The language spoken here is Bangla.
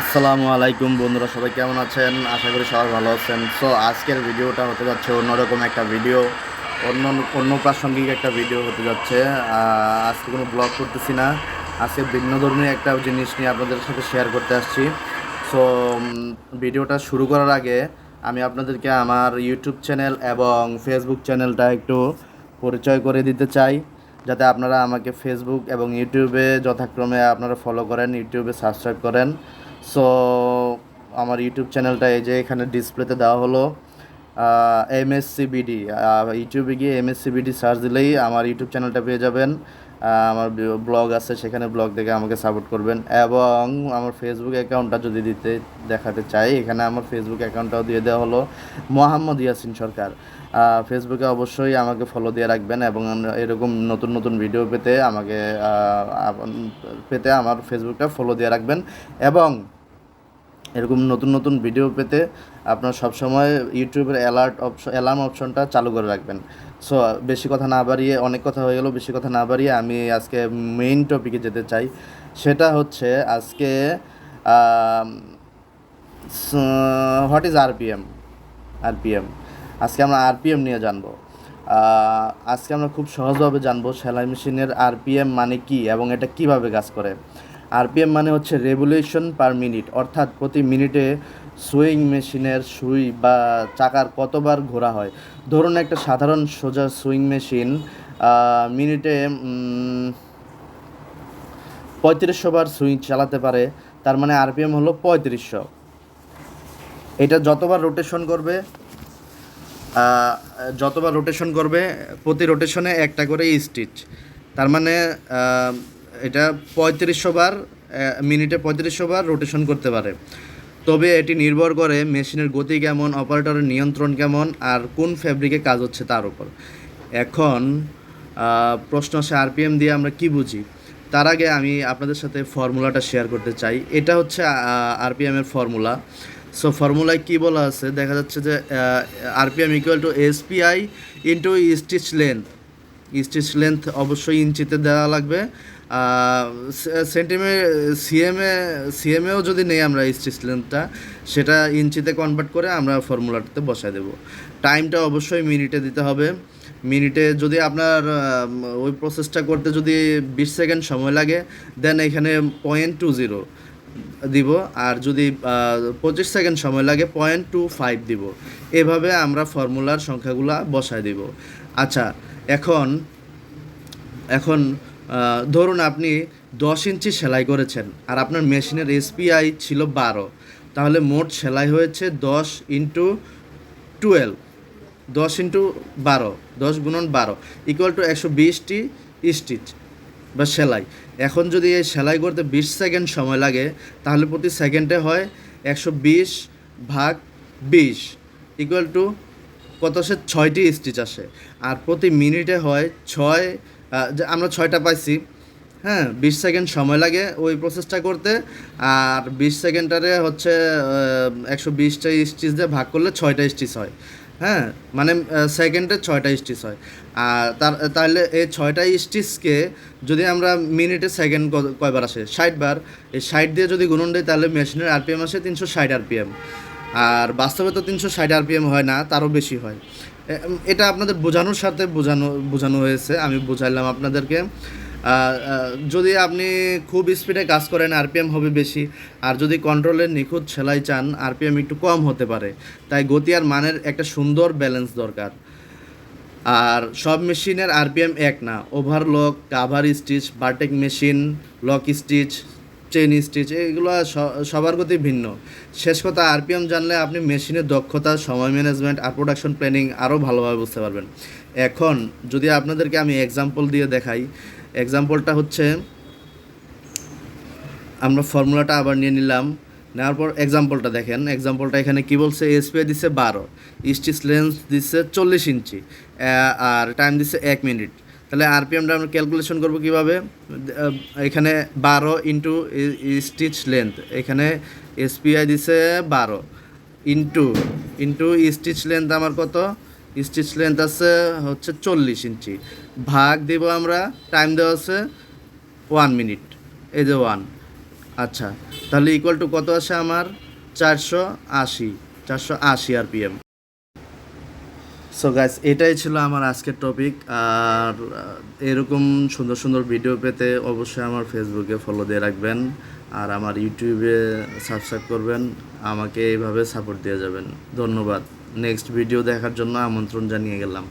আসসালামু আলাইকুম বন্ধুরা, সবাই কেমন আছেন? আশা করি সবাই ভালো আছেন। সো আজকের ভিডিওটা হতে যাচ্ছে অন্যরকম একটা ভিডিও অন্য অন্য প্রাসঙ্গিক একটা ভিডিও হতে যাচ্ছে। আজকে কোনো ব্লগ করতেছি না। আজকে ভিন্ন ধর্মী একটা জিনিস নিয়ে আপনাদের সাথে শেয়ার করতে আসছি। সো ভিডিওটা শুরু করার আগে আমি আপনাদেরকে আমার ইউটিউব চ্যানেল এবং ফেসবুক চ্যানেলটা একটু পরিচয় করে দিতে চাই। যাতে আপনারা আমাকে ফেসবুক এবং ইউটিউবে যথাক্রমে আপনারা ফলো করেন ইউটিউবে সাবস্ক্রাইব করেন। সো আমার ইউটিউব চ্যানেলটা এই যে এখানে ডিসপ্লেতে দেওয়া হলো। এম এস সিবিডি ইউটিউবে গিয়ে এম এস সিবিডি সার্চ দিলেই আমার ইউটিউব চ্যানেলটা পেয়ে যাবেন। আমার ব্লগ আছে, সেখানে ব্লগ দেখে আমাকে সাপোর্ট করবেন। এবং আমার ফেসবুক অ্যাকাউন্টটা যদি দিতে, দেখাতে চাই, এখানে আমার ফেসবুক অ্যাকাউন্টটাও দিয়ে দেওয়া হলো মোহাম্মদ ইয়াসিন সরকার। ফেসবুকে অবশ্যই আমাকে ফলো দিয়ে রাখবেন এবং এরকম নতুন নতুন ভিডিও পেতে আমাকে পেতে আমার ফেসবুকটা ফলো দিয়ে রাখবেন। এবং এরকম নতুন নতুন ভিডিও পেতে আপনার সবসময় ইউটিউবের অ্যালার্ট অপশন অ্যালার্ম অপশনটা চালু করে রাখবেন। সো বেশি কথা না বাড়িয়ে, অনেক কথা হয়ে গেল বেশি কথা না বাড়িয়ে আমি আজকে মেইন টপিকে যেতে চাই। সেটা হচ্ছে আজকে হোয়াট ইজ আরপিএম আরপিএম আজকে আমরা আরপিএম নিয়ে জানব। আজকে আমরা খুব সহজভাবে জানব সেলাই মেশিনের আরপিএম মানে কি এবং এটা কীভাবে কাজ করে। আরপিএম মানে হচ্ছে রেভুলেশন পার মিনিট, অর্থাৎ প্রতি মিনিটে সুইং মেশিনের সুই বা চাকার কতবার ঘোরা হয়। ধরুন একটা সাধারণ সোজা সুইং মেশিন মিনিটে পঁয়ত্রিশশো বার সুইং চালাতে পারে, তার মানে আরপিএম হলো পঁয়ত্রিশশো। এটা যতবার রোটেশন করবে যতবার রোটেশন করবে, প্রতি রোটেশনে একটা করে স্টিচ তার মানে এটা পঁয়ত্রিশশো বার মিনিটে পঁয়ত্রিশশো বার রোটেশন করতে পারে। তবে এটি নির্ভর করে মেশিনের গতি কেমন, অপারেটরের নিয়ন্ত্রণ কেমন, আর কোন ফ্যাব্রিকে কাজ হচ্ছে তার উপর। এখন প্রশ্ন আসে আরপিএম দিয়ে আমরা কি বুঝি? তার আগে আমি আপনাদের সাথে ফর্মুলাটা শেয়ার করতে চাই। এটা হচ্ছে আরপিএম এর ফর্মুলা সো ফর্মুলায় কী বলা আছে? দেখা যাচ্ছে যে RPM equal to SPI into stitch length stitch length অবশ্যই ইঞ্চিতে দেওয়া লাগবে। সেন্টিমে সিএমএ, সিএমএও যদি নেই আমরা স্টিচ লেন্থটা সেটা ইঞ্চিতে কনভার্ট করে আমরা ফর্মুলাটাতে বসায় দেব। টাইমটা অবশ্যই মিনিটে দিতে হবে। মিনিটে যদি আপনার ওই প্রসেসটা করতে যদি বিশ সেকেন্ড সময় লাগে দেন এখানে পয়েন্ট টু জিরো দিব। আর যদি পঁচিশ সেকেন্ড সময় লাগে পয়েন্ট টু ফাইভ দিব। এভাবে আমরা ফর্মুলার সংখ্যাগুলা বসায় দিব। আচ্ছা এখন এখন ধরুন আপনি দশ ইঞ্চি সেলাই করেছেন আর আপনার মেশিনের এসপিআই ছিল বারো, তাহলে মোট সেলাই হয়েছে দশ ইন্টু টুয়েলভ, দশ ইন্টু বারো, দশ গুণন বারো ইকুয়াল টু একশো বিশটি স্টিচ বা সেলাই। এখন যদি এই সেলাই করতে বিশ সেকেন্ড সময় লাগে, তাহলে প্রতি সেকেন্ডে হয় একশো বিশ ভাগ বিশ ইকুয়াল টু আসে? ছয়টি স্টিচ আসে। আর প্রতি মিনিটে হয় ছয় আমরা ছয়টা পাইছি। হ্যাঁ বিশ সেকেন্ড সময় লাগে ওই প্রসেসটা করতে। আর বিশ সেকেন্ডারে হচ্ছে একশো বিশটা স্টিচ দিয়ে ভাগ করলে ছয়টা স্টিচ হয়। হ্যাঁ মানে সেকেন্ডে ছয়টা স্টিচ হয়। আর তার, তাহলে এই ছয়টা স্টিচকে যদি আমরা মিনিটে সেকেন্ড কয়বার আসে? ষাট বার এই ষাট দিয়ে যদি গুণন দিই তাহলে মেশিনের আরপিএম আসে তিনশো ষাট আরপিএম আর বাস্তবে তো তিনশো ষাট আরপিএম হয় না, তারও বেশি হয়। এটা আপনাদের বোঝানোর সাথে বোঝানো বোঝানো হয়েছে, আমি বুঝাইলাম আপনাদেরকে। যদি আপনি খুব স্পিডে কাজ করেন আরপিএম হবে বেশি, আর যদি কন্ট্রোলের নিখুঁত সেলাই চান আরপিএম একটু কম হতে পারে। তাই গতি আর মানের একটা সুন্দর ব্যালেন্স দরকার। আর সব মেশিনের আরপিএম এক না overlock cover stitch bartack machine lock stitch chain stitch এগুলো সবার গতি ভিন্ন। শেষ কথা আরপিএম জানলে আপনি মেশিনের দক্ষতা, সময় ম্যানেজমেন্ট আর প্রোডাকশন প্ল্যানিং আরও ভালোভাবে বুঝতে পারবেন। এখন যদি আপনাদেরকে আমি এক্সাম্পল দিয়ে দেখাই এক্সাম্পলটা হচ্ছে, আমরা ফর্মুলাটা আবার নিয়ে নিলাম। নেওয়ার পর এক্সাম্পলটা দেখেন এক্সাম্পলটা এখানে কি বলছে? এসপিআই দিচ্ছে বারো স্টিচ লেন্স দিচ্ছে চল্লিশ ইঞ্চি আর টাইম দিচ্ছে এক মিনিট। তাহলে আরপিএমটা আমরা ক্যালকুলেশন করব কীভাবে? এখানে বারো ইন্টু স্টিচ লেন্থ এখানে এসপিআই দিছে বারো ইন্টু ইন্টু স্টিচ লেন্থ আমার কত? স্টিচ লেন্থ আছে হচ্ছে চল্লিশ ইঞ্চি। ভাগ দিব আমরা টাইম দেওয়া আছে ওয়ান মিনিট এই যে ওয়ান আচ্ছা তাহলে ইকুয়াল টু কত আসে আমার? চারশো আশি চারশো আশি আর পিএম সো গাইস এটাই ছিল আমার আজকের টপিক আর এরকম সুন্দর সুন্দর ভিডিও পেতে অবশ্যই আমার ফেসবুকে ফলো দিয়ে রাখবেন, আর আমার ইউটিউবে সাবস্ক্রাইব করবেন, আমাকে এইভাবে সাপোর্ট দিয়ে যাবেন। ধন্যবাদ। নেক্সট ভিডিও দেখার জন্য আমন্ত্রণ জানিয়ে গেলাম।